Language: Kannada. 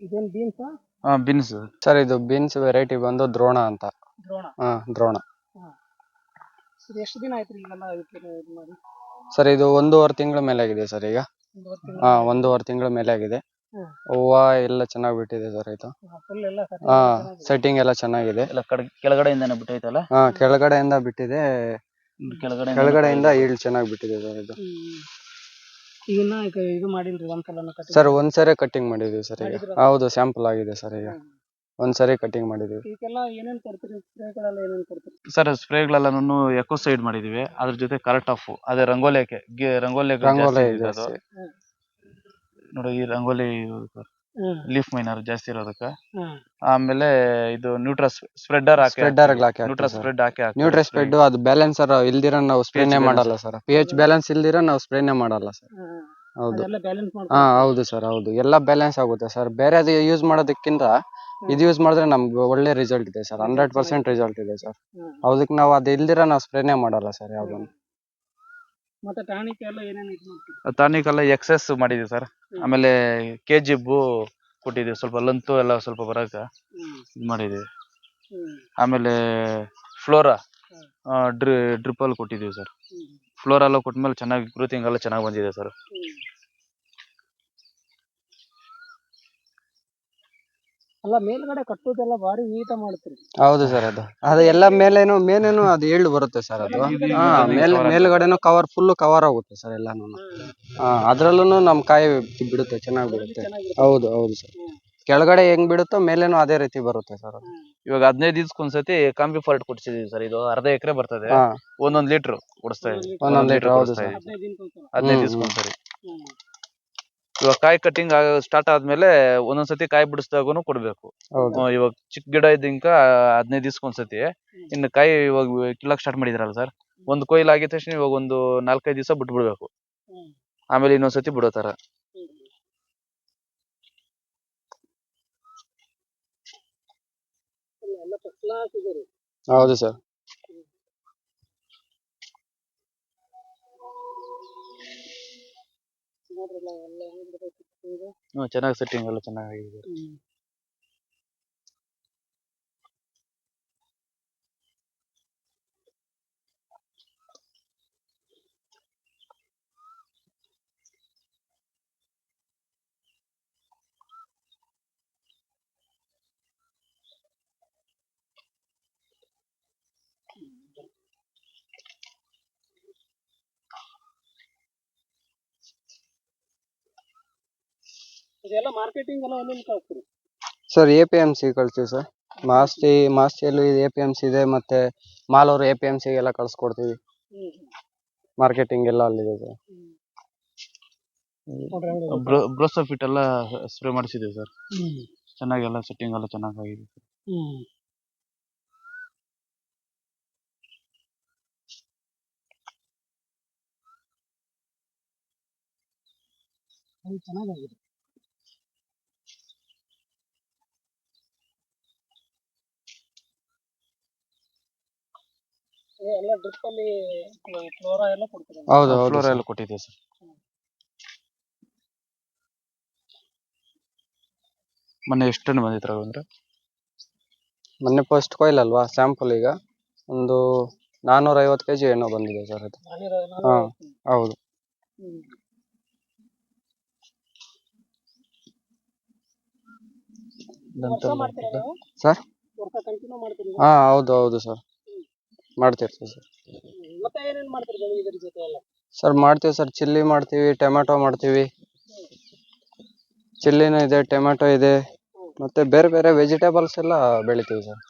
ಇದೇನು ಬೀನ್ಸ್ ಬಿನ್ಸ್ ಸರ್ ಇದು ಬೀನ್ಸ್ ವೆರೈಟಿ ಬಂದು ದ್ರೋಣ ಅಂತ. ದ್ರೋಣ? ಹಾ ದ್ರೋಣ. ಇದು ಎಷ್ಟು ದಿನ ಆಯ್ತು ಇವೆಲ್ಲ ಇದಕ್ಕೆ ಇದು ಮಾಡಿ? ಸರ್ ಇದು ಒಂದೂವರೆ ತಿಂಗಳ ಮೇಲೆ ಆಗಿದೆ ಸರ್ ಈಗ. ಒಂದೂವರೆ ತಿಂಗಳು ಹಾ ಒಂದೂವರೆ ತಿಂಗಳ ಮೇಲೆ ಆಗಿದೆ. ಹ್ಮ್. ಹೂವ ಎಲ್ಲ ಚೆನ್ನಾಗಿ ಬಿಟ್ಟಿದೆ ಸರ್ ಇದು. ಫುಲ್ ಎಲ್ಲ setting ಹಾ ಚೆನ್ನಾಗಿದೆ. ಸೆಟ್ಟಿಂಗ್ ಎಲ್ಲ ಚೆನ್ನಾಗಿದೆ. ಎಲ್ಲ ಕಡೆ ಕೆಳಗಡೆಯಿಂದನೇ ಬಿಟ್ಟೈತಲ್ಲ ಹಾ ಕೆಳಗಡೆಯಿಂದ ಬಿಟ್ಟಿದೆ. ಕೆಳಗಡೆ ಕೆಳಗಡೆಯಿಂದ ಈಳ್ ಚೆನ್ನಾಗಿ ಬಿಟ್ಟಿದೆ ಸರ್ ಇದು. ಹ್ಮ್. ಇದನ್ನ ಈಗ ಇದು ಮಾಡಿಲ್ರಿ ಒಂದ್ಸಲ ಸರ್ ಒಂದ್ಸರಿ ಕಟಿಂಗ್ ಮಾಡಿದೀವಿ ಸರ್ ಈಗ? ಹೌದು ಸ್ಯಾಂಪಲ್ ಆಗಿದೆ ಸರ್ ಈಗ. ಒಂದ್ಸರಿ ಕಟಿಂಗ್ ಮಾಡಿದೀವಿ. ಇದಕ್ಕೆಲ್ಲ ಏನೇನ್ ಕೊಡ್ತೀರಿ ಸ್ಪ್ರೇಗಳೆಲ್ಲ ಏನೇನ್ ಕೊಡ್ತೀರಿ ಸರ್ ಸ್ಪ್ರೇಗಳೆಲ್ಲನೂ ಎಕೋ ಸೈಡ್ ಮಾಡಿದೀವಿ. ಅದ್ರ ಜೊತೆ ಕರೆಕ್ಟ್ ಆಫ್ ಅದೇ ರಂಗೋಲಿ ಹಾಕಿ ಗಿ- ರಂಗೋಲಿ ಹಾಕಿ ರಂಗೋಲಿ ಜಾಸ್ತಿ ಇದೆ ಅದು. ಜಾಸ್ತಿ. ನೋಡಿ ಈ ರಂಗೋಲಿ ಲೀಫ್ ಮೈನರ್ ಜಾಸ್ತಿ ಇರೋದಕ್ಕೆ. ಆಮೇಲೆ ಇದು ನ್ಯೂಟ್ರಸ್ ಸ್ಪ್ರೆಡರ್ ಹಾಕಿ ಸ್ಪ್ರೆಡರ್ ಹಾಕಿ ನ್ಯೂಟ್ರಸ್ ಸ್ಪ್ರೆಡ್ ಹಾಕಿ ನ್ಯೂಟ್ರಸ್. ಸ್ಪ್ರೆಡ್ ಅದು ಬ್ಯಾಲೆನ್ಸರ್ ಇಲ್ದಿರ ನಾವು ಸ್ಪ್ರೇನೇ. ಮಾಡಲ್ಲ ಸರ್ ಪಿ ಎಚ್ ಬ್ಯಾಲೆನ್ಸ್ ಇಲ್ದಿರ ನಾವು ಸ್ಪ್ರೇನೇ ಮಾಡಲ್ಲ ಸರ್. ಹೌದು. ಅದೆಲ್ಲ ಬ್ಯಾಲೆನ್ಸ್ ಹಾ ಮಾಡ್ಕೊಂಡು ಹೌದು ಸರ್ ಹೌದು. ಎಲ್ಲ ಬ್ಯಾಲೆನ್ಸ್ ಆಗುತ್ತೆ ಸರ್ ಬೇರೆ ಯೂಸ್ ಮಾಡೋದಕ್ಕಿಂತ ಇದು ಯೂಸ್ ಮಾಡಿದ್ರೆ ನಮ್ಗೆ ಒಳ್ಳೆ ರಿಸಲ್ಟ್ ಇದೆ ಸರ್ ಹಂಡ್ರೆಡ್ ಪರ್ಸೆಂಟ್ ರಿಸಲ್ಟ್ ಇದೆ ಸರ್. ಅದಕ್ಕೆ ನಾವು ಅದು ಇಲ್ದಿರ ನಾವು ಸ್ಪ್ರೇನೇ ಮಾಡಲ್ಲ ಸರ್ ಯಾವ್ದನ್ನು ಮತ್ತೆ ಟಾನಿಕ್ ಎಲ್ಲ ಏನೇನ್ ಇದು ಮಾಡ್ತೀರಿ? ಟಾನಿಕ್ ಎಲ್ಲ ಎಕ್ಸೆಸ್ ಮಾಡಿದೀವಿ ಸರ್ ಆಮೇಲೆ ಕೆ ಜಿಬ್ಬು ಕೊಟ್ಟಿದ್ದೀವಿ ಸ್ವಲ್ಪ ಲಂತು ಎಲ್ಲ ಸ್ವಲ್ಪ ಬರಕ ಹ್ಮ್. ಇದು ಮಾಡಿದ್ದೀವಿ ಹ್ಮ್. ಆಮೇಲೆ ಫ್ಲೋರಾ ಹ್ಮ್. ಡ್ರಿ ಡ್ರಿಪ್ಪಲ್ಲಿ ಕೊಟ್ಟಿದ್ದೀವಿ ಸರ್ ಹ್ಮ್. ಫ್ಲೋರಾ ಎಲ್ಲ ಕೊಟ್ಮೇಲೆ ಚೆನ್ನಾಗಿ ಗ್ರೋತಿಂಗ್ ಎಲ್ಲ ಚೆನ್ನಾಗಿ ಬಂದಿದೆ ಸರ್ ಹ್ಮ್. ಅಲ್ಲ ಮೇಲ್ಗಡೆ ಕಟ್ಟೋದೆಲ್ಲ ಭಾರಿ ನೀಟ ಮಾಡ್ತೀರಿ. ಹೌದು ಸರ್ ಅದು. ಅದು ಎಲ್ಲ ಮೇಲೇನು ಮೇಲೇನು ಅದು ಏಳು ಬರುತ್ತೆ ಸರ್ ಅದು. ಹಾ ಮೇಲ್ ಮೇಲ್ಗಡೆನು ಕವರ್ ಫುಲ್ ಕವರ್ ಆಗುತ್ತೆ ಸರ್ ಎಲ್ಲಾನು ಹಾ ಅದ್ರಲ್ಲೂ ನಮ್ ಕಾಯಿ ಬಿಡುತ್ತೆ ಚೆನ್ನಾಗಿ ಬಿಡುತ್ತೆ. ಹೌದು ಹೌದು ಸರ್. ಕೆಳಗಡೆ ಹೆಂಗ್ ಬಿಡುತ್ತೋ ಮೇಲೇನು ಅದೇ ರೀತಿ ಬರುತ್ತೆ ಸರ್ ಅದು. ಇವಾಗ ಹದಿನೈದು ದಿವ್ಸಕ್ಕೊಂದ್ಸತಿ ಕಾಂಬಿ ಫಾಲ್ಟ್ ಕೊಡ್ಸಿದೀವಿ ಸರ್ ಇದು ಅರ್ಧ ಎಕರೆ ಬರ್ತದೆ. ಹಾ. ಒಂದೊಂದ್ ಲೀಟರ್ ಕೊಡಿಸ್ತಾ ಇದೀವಿ ಒಂದೊಂದ್ ಲೀಟರ್ ಹೌದು ಕೊಡಿಸ್ತಾ ಸರ್. ಇದೀವಿ. ಹದಿನೈದು ದಿನಕ್ಕೊಂದ್ಸಲ ಹದಿನೈದು ಹ್ಮ್, ದಿವ್ಸಕ್ಕೊಂದ್ಸರಿ ಹ್ಮ್ ಇವಾಗ ಕಾಯಿ ಕಟಿಂಗ್ ಸ್ಟಾರ್ಟ್ ಆದ್ಮೇಲೆ ಒಂದೊಂದ್ಸತಿ ಕಾಯಿ ಬಿಡಿಸ್ದಾಗನು ಕೊಡ್ಬೇಕು. ಹೌದು. ಆ, ಇವಾಗ ಚಿಕ್ಕ ಗಿಡ ಇದ್ದಿಂಕ ಹದಿನೈದು ಸತಿ ಇನ್ನು ಕಾಯಿ ಇವಾಗ ಕೀಳಕ್ ಸ್ಟಾರ್ಟ್ ಮಾಡಿದ್ರಲ್ಲ ಸರ್ ಒಂದ್ ಕೊಯ್ಲು ಆಗಿದ ತಕ್ಷಣ ಇವಾಗ ಒಂದು ನಾಲ್ಕೈದು ದಿವಸ ಬಿಟ್ಬಿಡ್ಬೇಕು. ಹ್ಮ್. ಆಮೇಲೆ ಇನ್ನೊಂದ್ ಸತಿ ತರ. ಹ್ಮ್. ಇಲ್ಲ, ಎಲ್ಲ ಫಸ್ಟ್ ಕ್ಲಾಸ್ ಇದೆ ರೀ ಹೌದು ಸರ್ ನೋಡ್ರಲ್ಲ ಎಲ್ಲ ಹೆಂಗ್ ಬಿಡೈತಿ ಈಗ. ಹ್ಮ್ ಚೆನ್ನಾಗಿ ಸೆಟ್ಟಿಂಗ್ ಎಲ್ಲ ಚೆನ್ನಾಗಿದೆ ಇದೆಲ್ಲ ಮಾರ್ಕೆಟಿಂಗ್ ಎಲ್ಲ ಎಲ್ಲಿ ಕಳಿಸ್ತೀರಿ. Sir A P M C ಕಳಿಸ್ತೀವಿ ಸರ್ ಮಾಸ್ತಿ ಮಾಸ್ತಿಯಲ್ಲಿ ಎ ಪಿ ಎಂ ಸಿ ಇದೆ ಮತ್ತೆ Malur A P M C ಎಲ್ಲ ಕಳ್ಸ್ಕೊಡ್ತೀವಿ. ಮಾರ್ಕೆಟಿಂಗ್ ಎಲ್ಲ ಅಲ್ಲಿದೆ ಸರ್. ಬ್ರೋಸೋಫಿಟ್ ಎಲ್ಲ ಸ್ಪ್ರೇ ಮಾಡಿಸಿದೆ ಸರ್ ಹ್ಮ್. ಚೆನ್ನಾಗೆಲ್ಲ ಸೆಟ್ಟಿಂಗ್ ಎಲ್ಲ ಚೆನ್ನಾಗಾಗಿದೆ. ಸರ್ ಚೆನ್ನಾಗಾಗಿದೆ. ಎಲ್ಲ ಡ್ರಿಪ್ ಅಲ್ಲಿ ಫ್ಲೋರಾ ಎಲ್ಲ ಕೊಡ್ತೀರಾ ಹೌದು ಹೌದು ಫ್ಲೋರ್ ಎಲ್ಲ ಕೊಟ್ಟಿದ್ದೀವಿ ಸರ್ ಮೊನ್ನೆ ಎಷ್ಟು ಟನ್ ಬಂದಿತ್ತು ಅಂದ್ರೆ? ಮೊನ್ನೆ ಫಸ್ಟ್ ಕೊಯ್ಲ್ ಅಲ್ವಾ ಸ್ಯಾಂಪಲ್ ಈಗ. ಒಂದು ನಾನೂರ ಐವತ್ತು ಕೆಜಿ ಏನೋ ಬಂದಿದೆ ಸರ್ ಅದು. ನಾನೂರ- ಹಾ. ಹೌದು. ಹ್ಮ್. ವರ್ಷ ಮಾಡ್ತೀರಾ ನೀವು? ಸರ್ ವರ್ಷ ಕಂಟಿನ್ಯೂ ಮಾಡ್ತೀರಿ ಹಾ ಹೌದು ಹೌದು ಸರ್ ಮಾಡ್ತಿರ್ತೀವಿ ಸರ್. ಮತ್ತೆ ಏನೇನ್ ಮಾಡ್ತೀರಿ ಬೆಳೆ ಇದ್ರ ಜೊತೆ ಎಲ್ಲ? ಸರ್ ಮಾಡ್ತೀವಿ ಸರ್ ಚಿಲ್ಲಿ ಮಾಡ್ತೀವಿ ಟೊಮೆಟೊ ಮಾಡ್ತೀವಿ. ಚಿಲ್ಲಿನೂ ಇದೆ ಟೊಮೆಟೊ ಇದೆ. ಮತ್ತೆ ಬೇರೆ ಬೇರೆ ವೆಜಿಟೇಬಲ್ಸ್ ಎಲ್ಲ ಬೆಳಿತೀವಿ ಸರ್.